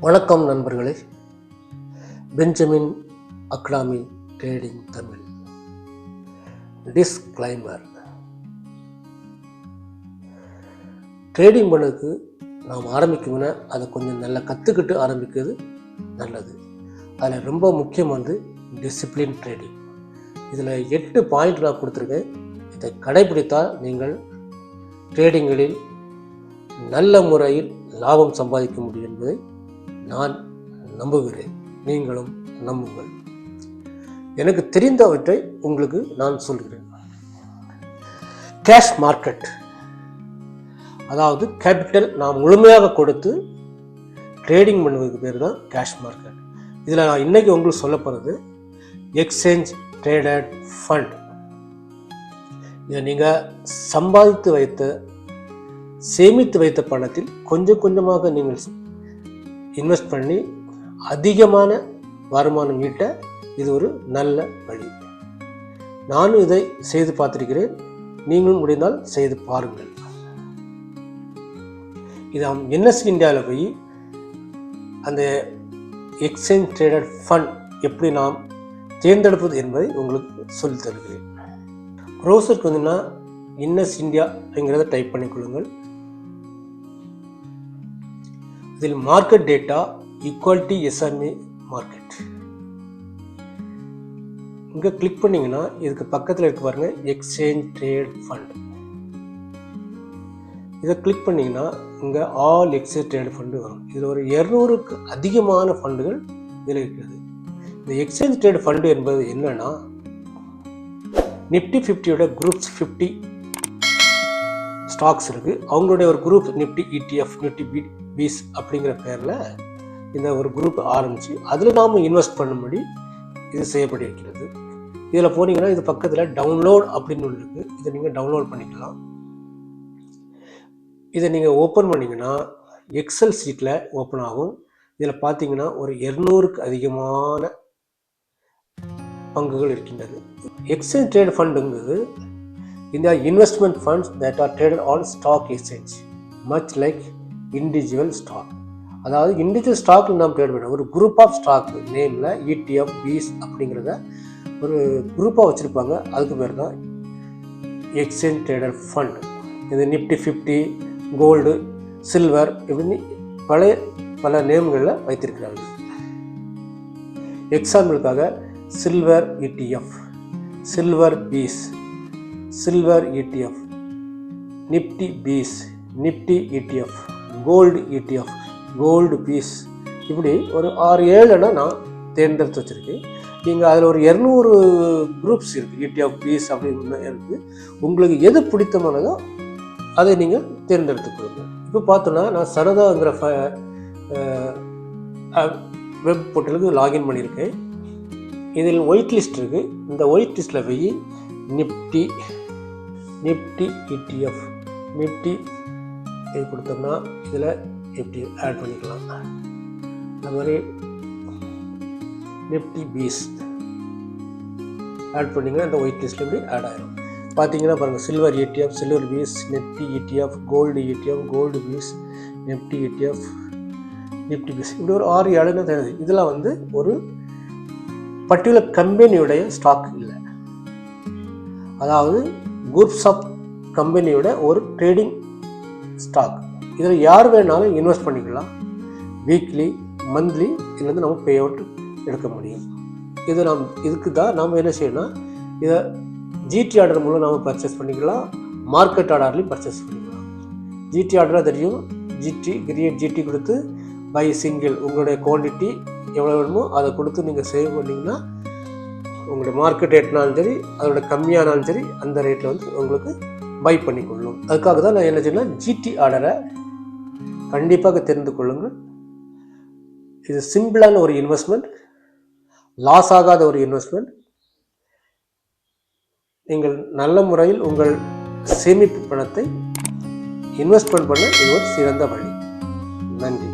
வணக்கம் நண்பர்களே. Benjamin academy trading Tamil. Disclaimer. Trading பண்ணதுக்கு நாம் ஆரம்பிக்கும்னா அதை கொஞ்சம் நல்லா கற்றுக்கிட்டு ஆரம்பிக்கிறது நல்லது. அதில் ரொம்ப முக்கியமானது டிசிப்ளின் ட்ரேடிங். இதில் எட்டு பாயிண்ட் நான் கொடுத்துருக்கேன். இதை கடைபிடித்தால் நீங்கள் ட்ரேடிங்களில் நல்ல முறையில் லாபம் சம்பாதிக்க முடியும் என்பதை நான் நம்புகிறேன். நீங்களும் நம்புங்கள். எனக்கு தெரிந்தவற்றை உங்களுக்கு நான் சொல்கிறேன். Cash market. அதாவது கேபிட்டல் நாம் முழுமையாக கொடுத்து ட்ரேடிங் பண்ணுவதுக்கு பேர் தான் கேஷ் மார்க்கெட். இதில் நான் இன்னைக்கு உங்களுக்கு சொல்ல போகிறது எக்ஸ்சேஞ்ச் ட்ரேடட் ஃபண்ட். இதை நீங்கள் சம்பாதித்து வைத்த சேமித்து வைத்த பணத்தில் கொஞ்சம் கொஞ்சமாக நீங்கள் இன்வெஸ்ட் பண்ணி அதிகமான வருமானம் ஈட்ட இது ஒரு நல்ல வழி. நானும் இதை செய்து பார்த்திருக்கிறேன். நீங்களும் முடிந்தால் செய்து பாருங்கள். இது என்எஸ் இந்தியாவில் போய் அந்த எக்ஸ்சேஞ்ச் ட்ரேடட் ஃபண்ட் எப்படி நாம் தேர்ந்தெடுப்பது என்பதை உங்களுக்கு சொல்லி தருகிறேன். ப்ரௌசருக்கு வந்துன்னா இன்னஸ் இந்தியா அப்படிங்கிறத டைப் பண்ணிக்கொள்ளுங்கள். இதில் market data equality SMA market இங்கே கிளிக் பண்ணிங்கன்னா இதுக்கு பக்கத்தில் இருக்கு பாருங்க எக்ஸ்சேஞ்ச் ட்ரேட் ஃபண்ட் இதை கிளிக் பண்ணீங்கன்னா இங்கே ஆல் எக்ஸ்சேஞ்ச் ட்ரேட் ஃபண்டு வரும். இதில் ஒரு இரநூறுக்கு அதிகமான ஃபண்டுகள் இதில் இருக்கிறது இந்த எக்ஸ்சேஞ்ச் ட்ரேட் ஃபண்டு என்பது என்னன்னா நிஃப்டி ஃபிஃப்டியோட குரூப்ஸ் ஃபிஃப்டி ஸ்டாக்ஸ் இருக்குது அவங்களுடைய ஒரு group Nifty ETF Nifty B bees அப்படிங்கிற பேரில் இந்த ஒரு குரூப் ஆரம்பித்து அதில் நாம் இன்வெஸ்ட் பண்ணும்படி இது செய்யப்பட்டிருக்கிறது. இதில் போனீங்கன்னா இது பக்கத்தில் டவுன்லோட் அப்படின்னு ஒன்று இருக்குது இதை நீங்கள் டவுன்லோட் பண்ணிக்கலாம். இதை நீங்கள் ஓப்பன் பண்ணிங்கன்னா எக்ஸல் சீட்டில் ஓப்பன் ஆகும். இதில் பார்த்தீங்கன்னா ஒரு இரநூறுக்கு அதிகமான பங்குகள் இருக்கின்றது. எக்ஸ்சேஞ்ச் ட்ரேட் ஃபண்டுங்கிறது இந்த investment funds that are traded on stock exchange much like individual stock அதாவது இண்டிவிஜுவல் ஸ்டாக்கில் நாம் ட்ரேட் பண்ண ஒரு குரூப் ஆஃப் ஸ்டாக் நேமில் இடிஎஃப் பீஸ் அப்படிங்கிறத ஒரு குரூப்பாக வச்சுருப்பாங்க. அதுக்கு பேர் தான் எக்ஸ்சேஞ்ச் ட்ரேடர் ஃபண்ட் இது நிஃப்டி ஃபிஃப்டி கோல்டு சில்வர் இப்படின்னு பழைய பல நேம்களில் வைத்திருக்கிறார்கள். எக்ஸாம்பிளுக்காக silver ETF silver bees silver ETF Nifty bees Nifty ETF gold ETF gold bees இப்படி ஒரு ஆறு ஏழுனா நான் தேர்ந்தெடுத்து வச்சுருக்கேன். நீங்கள் அதில் ஒரு இரநூறு குரூப்ஸ் இருக்குது இடிஎஃப் பீஸ் அப்படின்னு இருக்குது உங்களுக்கு எது பிடித்தமானதோ அதை நீங்கள் தேர்ந்தெடுத்து கொடுங்க இப்போ பார்த்தோன்னா நான் சரதாங்கிற ஃப வெப் போர்ட்டலுக்கு லாகின் பண்ணியிருக்கேன். இதில் ஒயிட் லிஸ்ட் இருக்குது இந்த ஒயிட் லிஸ்ட்டில் போய் நிப்டி நிப்டி இடிஎஃப் நிப்டி இது கொடுத்தோம்னா இதில் எப்படி ஆட் பண்ணிக்கலாம். அது மாதிரி நிப்டி பீஸ் ஆட் பண்ணிங்கன்னா இந்த ஒயிட் லிஸ்ட்டில் இப்படி ஆட் ஆகிடும் பார்த்தீங்கன்னா பாருங்கள் silver ETF silver bees Nifty ETF gold ETF gold bees Nifty ETF Nifty bees இப்படி ஒரு ஆறு ஏழுன்னு தெரியுது. இதெல்லாம் வந்து ஒரு பர்டிகுலர் கம்பெனியுடைய ஸ்டாக் இல்லை. அதாவது குரூப்ஸ் ஆஃப் கம்பெனியோட ஒரு ட்ரேடிங் ஸ்டாக் இதில் யார் வேணாலும் இன்வெஸ்ட் பண்ணிக்கலாம். வீக்லி மந்த்லி இதுலேருந்து நம்ம பே அவுட் எடுக்க முடியும். இது நாம் இதுக்கு தான் நாம் என்ன செய்யணும் இதை ஜிடி ஆர்டர் மூலம் நாம் பர்ச்சேஸ் பண்ணிக்கலாம். மார்க்கெட் ஆர்டர்லையும் பர்ச்சேஸ் பண்ணிக்கலாம். ஜிடி ஆர்டராக தெரியும். ஜிடி கிரியேட் ஜிடி கொடுத்து பை சிங்கிள் உங்களுடைய குவான்டிட்டி எவ்வளோ வேணுமோ அதை கொடுத்து நீங்கள் சேவ் பண்ணிங்கன்னா உங்களுடைய மார்க்கெட் ரேட்னாலும் சரி அதோட கம்மியானாலும் சரி அந்த ரேட்டில் வந்து உங்களுக்கு பை பண்ணிக்கொள்ளும். அதுக்காக தான் நான் என்ன சொன்னால் ஜிடி ஆர்டரை கண்டிப்பாக தெரிந்து கொள்ளுங்கள். இது சிம்பிளான ஒரு இன்வெஸ்ட்மெண்ட் லாஸ் ஆகாத ஒரு இன்வெஸ்ட்மெண்ட் நீங்கள் நல்ல முறையில் உங்கள் சேமிப்பு பணத்தை இன்வெஸ்ட்மெண்ட் பண்ண இது ஒரு சிறந்த வழி. நன்றி.